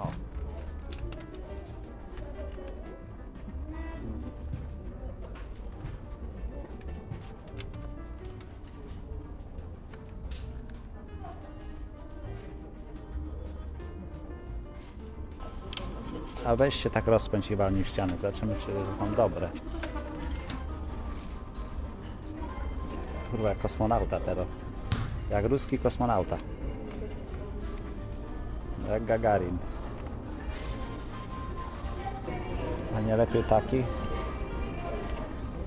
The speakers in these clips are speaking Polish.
O. A weź się tak rozpędź i walnij w ścianę. Zobaczymy, czy są dobre. Kurwa, jak kosmonauta teraz. Jak ruski kosmonauta. Jak Gagarin. A nie lepiej taki?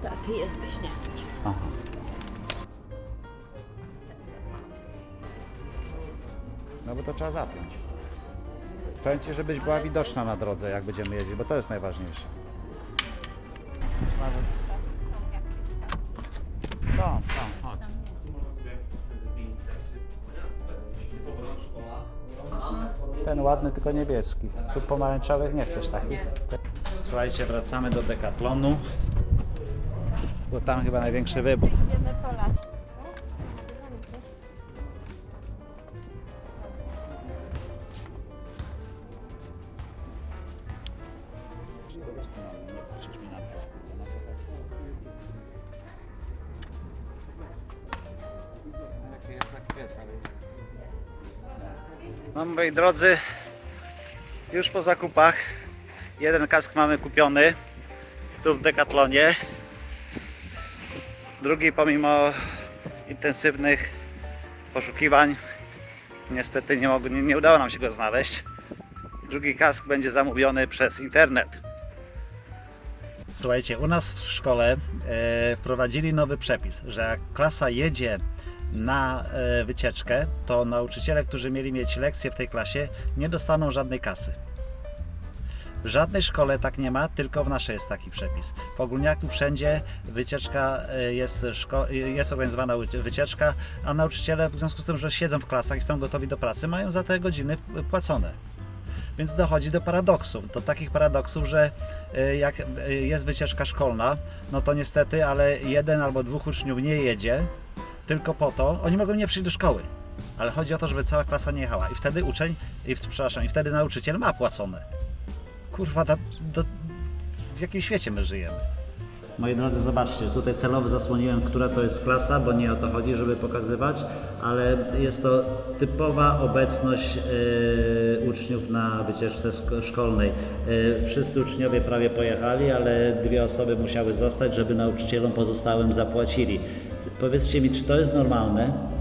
Taki jest wyśnięty. Aha. No bo to trzeba zapiąć. Powiem Ci, żebyś była widoczna na drodze, jak będziemy jeździć, bo to jest najważniejsze. Są, są, chodź. Ten ładny, tylko niebieski. Tu pomarańczowych nie chcesz takich. Słuchajcie, wracamy do Decathlonu, bo tam chyba największy wybór. Jedziemy po las. No moi drodzy, już po zakupach. Jeden kask mamy kupiony tu w Decathlonie. Drugi pomimo intensywnych poszukiwań niestety nie, mogło, nie, nie udało nam się go znaleźć. Drugi kask będzie zamówiony przez internet. Słuchajcie, u nas w szkole e, wprowadzili nowy przepis, że jak klasa jedzie na e, wycieczkę, to nauczyciele, którzy mieli mieć lekcje w tej klasie, nie dostaną żadnej kasy. W żadnej szkole tak nie ma, tylko w naszej jest taki przepis. W ogólniaku wszędzie wycieczka e, jest, e, jest organizowana wycie- wycieczka, a nauczyciele w związku z tym, że siedzą w klasach i są gotowi do pracy, mają za te godziny płacone. Więc dochodzi do paradoksów, do takich paradoksów, że e, jak jest wycieczka szkolna, no to niestety, ale jeden albo dwóch uczniów nie jedzie, tylko po to, oni mogą nie przyjść do szkoły, ale chodzi o to, żeby cała klasa nie jechała i wtedy uczeń, i, przepraszam, i wtedy nauczyciel ma płacone. Kurwa, da, do, w jakim świecie my żyjemy? Moi drodzy, zobaczcie, tutaj celowo zasłoniłem, która to jest klasa, bo nie o to chodzi, żeby pokazywać, ale jest to typowa obecność e, uczniów na wycieczce szko- szkolnej. E, wszyscy uczniowie prawie pojechali, ale dwie osoby musiały zostać, żeby nauczycielom pozostałym zapłacili. Powiedzcie mi, czy to jest normalne?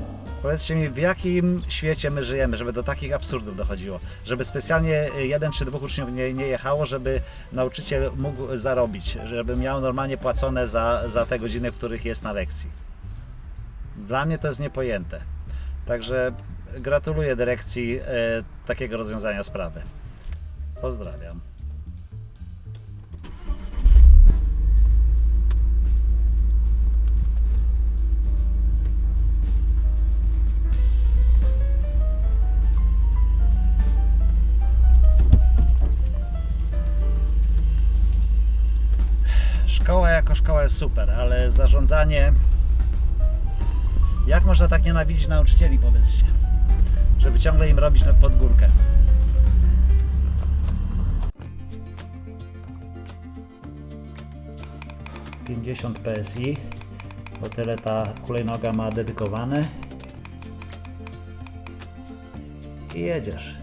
Powiedzcie mi, w jakim świecie my żyjemy, żeby do takich absurdów dochodziło? Żeby specjalnie jeden czy dwóch uczniów nie, nie jechało, żeby nauczyciel mógł zarobić, żeby miał normalnie płacone za, za te godziny, w których jest na lekcji. Dla mnie to jest niepojęte. Także gratuluję dyrekcji e, takiego rozwiązania sprawy. Pozdrawiam. Szkoła jako szkoła jest super, ale zarządzanie. Jak można tak nienawidzić nauczycieli, powiedzcie? Żeby ciągle im robić na podgórkę. Pięćdziesiąt PSI, bo tyle ta hulajnoga ma dedykowane. I jedziesz.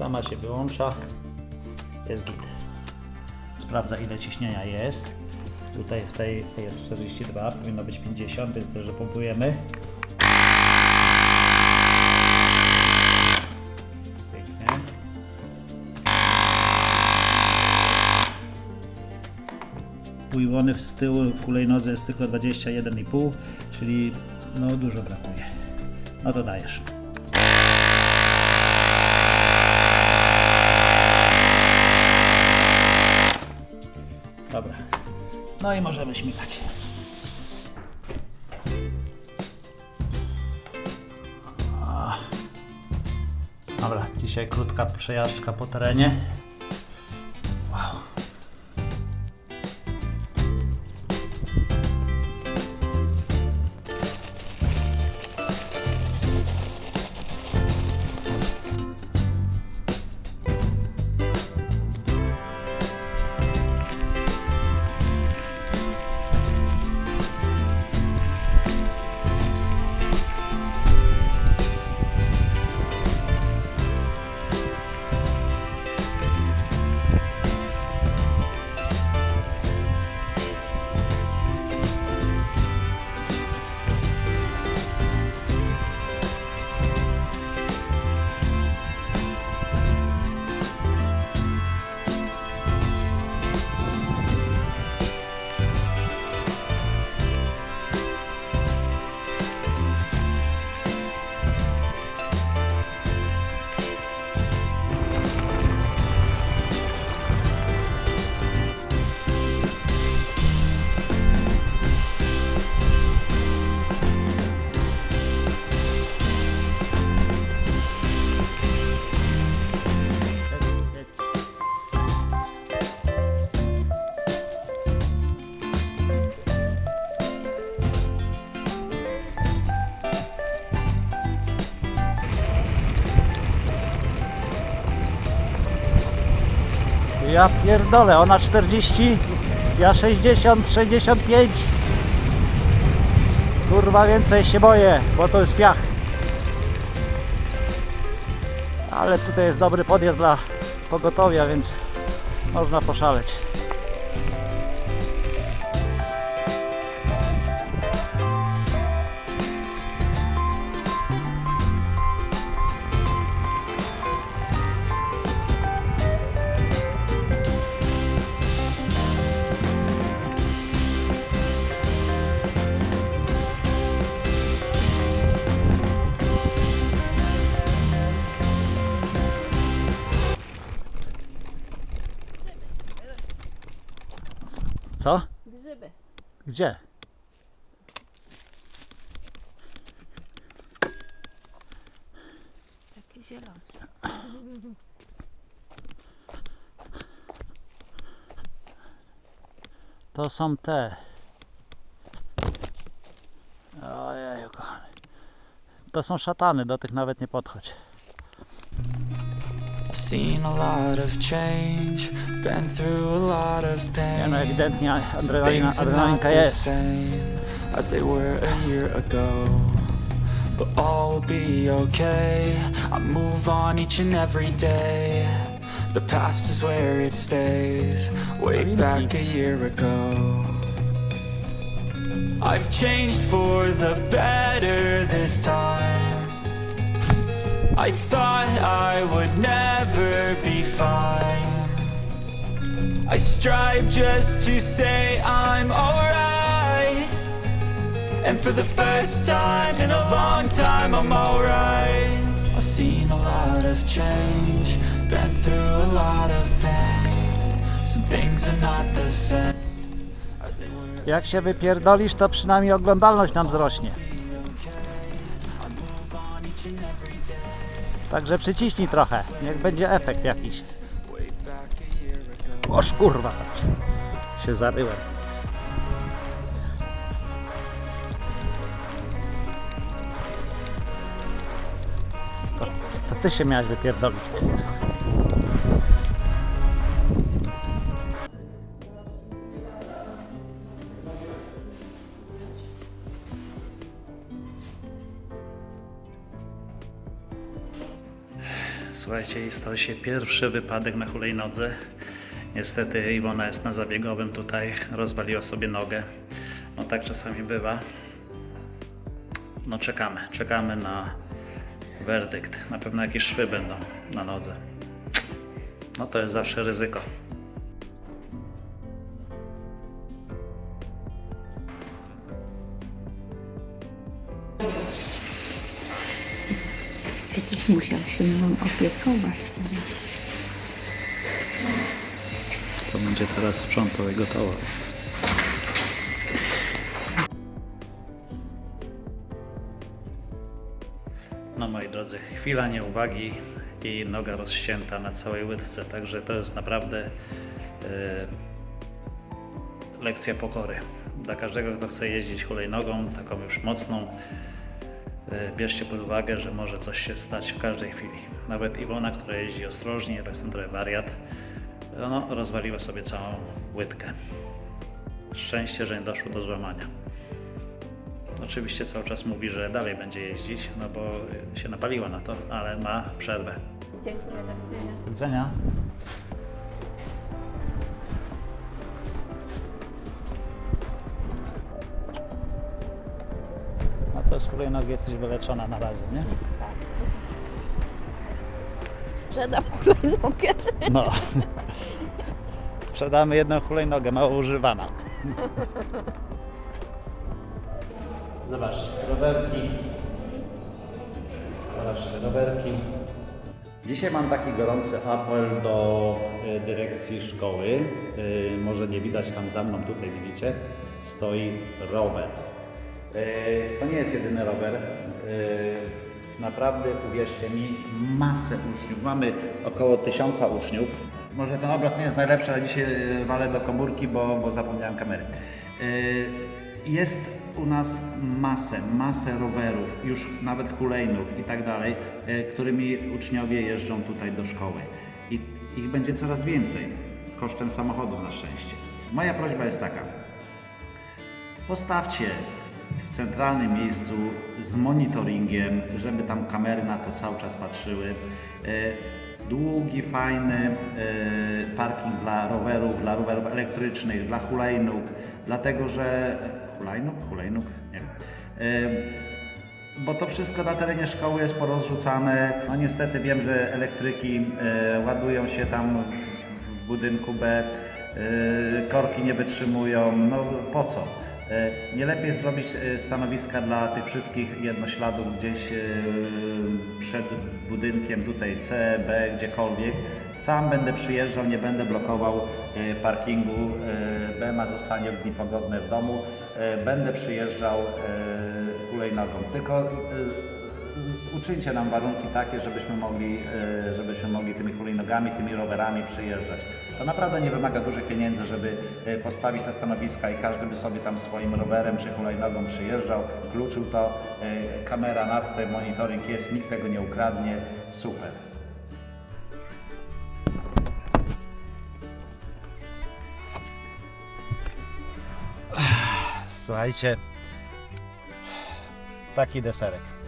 Sama się wyłącza. Jest git. Sprawdza ile ciśnienia jest. Tutaj w tej jest 42 powinno być 50 więc też że pompujemy pięknie. Pływony z tyłu w hulajnodze jest tylko 21,5 czyli no dużo brakuje. No to dajesz Dobra. No i możemy śmigać. Dobra, dzisiaj krótka przejażdżka po terenie. Ja pierdolę, ona 40, ja 60, 65. Kurwa więcej się boję, bo to jest piach. Ale tutaj jest dobry podjazd dla pogotowia, więc można poszaleć. Co? Grzyby. Gdzie? Takie zielone. To są te. Ojej, kochany. To są szatany, do tych nawet nie podchodź. Seen a lot of change, been through a lot of pain. no, ewidentnie adrenalina, things are not adrenalinka the jest. same as they were a year ago. But all will be okay. I move on each and every day. The past is where it stays. Way back a year ago. I've changed for the better this time. I thought I would never be fine. I strive just to say I'm alright. And for the first time in a long time, I'm alright. I've seen a lot of change, been through a lot of pain. Some things are not the same. Jak się wypierdolisz, to przynajmniej oglądalność nam wzrośnie. Także przyciśnij trochę, niech będzie efekt jakiś. Oż kurwa, się zaryłem. To, to ty się miałeś wypierdolić. I stał się pierwszy wypadek na hulajnodze. Niestety Iwona jest na zabiegowym tutaj, rozwaliła sobie nogę. No tak czasami bywa. No czekamy, czekamy na werdykt. Na pewno jakieś szwy będą na nodze. No to jest zawsze ryzyko. Musiał się mną opiekować teraz. To będzie teraz sprzątał i gotował. No moi drodzy, chwila nieuwagi i noga rozścięta na całej łydce, także to jest naprawdę e, lekcja pokory. Dla każdego, kto chce jeździć hulajnogą, taką już mocną, bierzcie pod uwagę, że może coś się stać w każdej chwili. Nawet Iwona, która jeździ ostrożnie, tak jestem trochę wariat, no, rozwaliła sobie całą łydkę. Szczęście, że nie doszło do złamania. Oczywiście cały czas mówi, że dalej będzie jeździć, no bo się napaliła na to, ale ma przerwę. Dziękuję, do widzenia. Do widzenia. Z hulajnogi jesteś wyleczona na razie, nie? Sprzedam hulajnogę. No. Sprzedamy jedną hulajnogę, mało używana. Zobaczcie, rowerki. Zobaczcie, rowerki. Dzisiaj mam taki gorący apel do e, dyrekcji szkoły. E, Może nie widać tam za mną, tutaj widzicie, stoi rower. E, To nie jest jedyny rower. E, Naprawdę, uwierzcie mi, masę uczniów. Mamy około tysiąca uczniów. Może ten obraz nie jest najlepszy, ale dzisiaj e, walę do komórki, bo, bo zapomniałem kamery. Jest u nas masę, masę rowerów, już nawet hulajnóg i tak dalej, którymi uczniowie jeżdżą tutaj do szkoły. I ich będzie coraz więcej. kosztem samochodu na szczęście. Moja prośba jest taka. Postawcie centralnym miejscu z monitoringiem, żeby tam kamery na to cały czas patrzyły. E, Długi, fajny e, parking dla rowerów, dla rowerów elektrycznych, dla hulajnóg, dlatego że... Hulajnóg? Hulajnóg? Nie wiem. Bo to wszystko na terenie szkoły jest porozrzucane. No niestety wiem, że elektryki e, ładują się tam w, budynku B, korki nie wytrzymują. No po co? E, nie lepiej zrobić e, stanowiska dla tych wszystkich jednośladów gdzieś e, przed budynkiem tutaj C, B, gdziekolwiek. Sam będę przyjeżdżał, nie będę blokował parkingu. BMA zostanie w dni pogodne w domu. Będę przyjeżdżał hulajnogą. Tylko uczyńcie nam warunki takie, żebyśmy mogli, e, żebyśmy mogli tymi hulajnogami, tymi rowerami przyjeżdżać. To naprawdę nie wymaga dużych pieniędzy, żeby e, postawić te stanowiska i każdy by sobie tam swoim rowerem czy hulajnogą przyjeżdżał, kluczył to, e, kamera nad tym, monitoring jest, nikt tego nie ukradnie, super. Słuchajcie, taki deserek.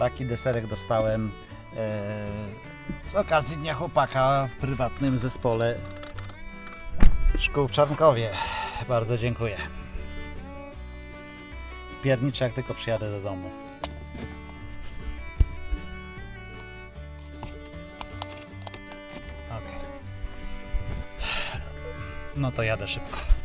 Taki deserek dostałem e, z okazji Dnia Chłopaka w prywatnym zespole szkół w Czarnkowie. Bardzo dziękuję. Pierniczę jak tylko przyjadę do domu. Okej. No to jadę szybko.